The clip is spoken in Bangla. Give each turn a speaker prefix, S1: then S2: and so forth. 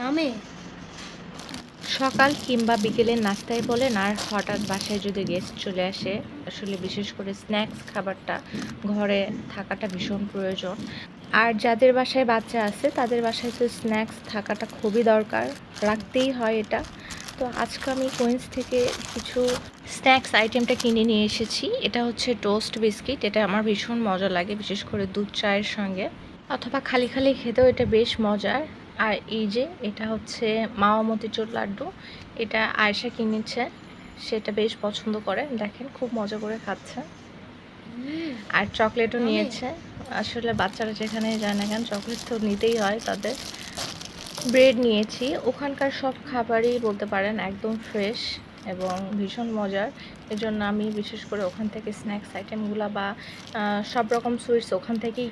S1: নামে
S2: সকাল কিংবা বিকেলের নাস্তায় বলেন, আর হঠাৎ বাসায় যদি গেস্ট চলে আসে, আসলে বিশেষ করে স্ন্যাক্স খাবারটা ঘরে থাকাটা ভীষণ প্রয়োজন। আর যাদের বাসায় বাচ্চা আছে, তাদের বাসায় তো স্ন্যাক্স থাকাটা খুবই দরকার, রাখতেই হয় এটা। তো আজকে আমি কোয়েন্স থেকে কিছু স্ন্যাক্স আইটেমটা কিনে নিয়ে এসেছি। এটা হচ্ছে টোস্ট বিস্কিট এটা আমার ভীষণ মজা লাগে, বিশেষ করে দুধ, চায়ের সঙ্গে। অথবা খালি খালি খেতেও এটা বেশ মজার। আর এই যে এটা হচ্ছে মাওয়া মতিচুর লাড্ডু। এটা আয়সা কিনেছে। সেটা বেশ পছন্দ করে। দেখেন খুব মজা করে খাচ্ছে। আর চকলেটও নিয়েছে। আসলে বাচ্চারা যেখানে যায় না কেন চকলেট তো নিতেই হয় তাদের। ব্রেড নিয়েছি। ওখানকার সব খাবারই বলতে পারেন একদম ফ্রেশ এবং ভীষণ মজার। এজন্য আমি বিশেষ করে ওখান থেকে স্ন্যাক্স আইটেমগুলো বা সব রকম সুইটস ওখান থেকেই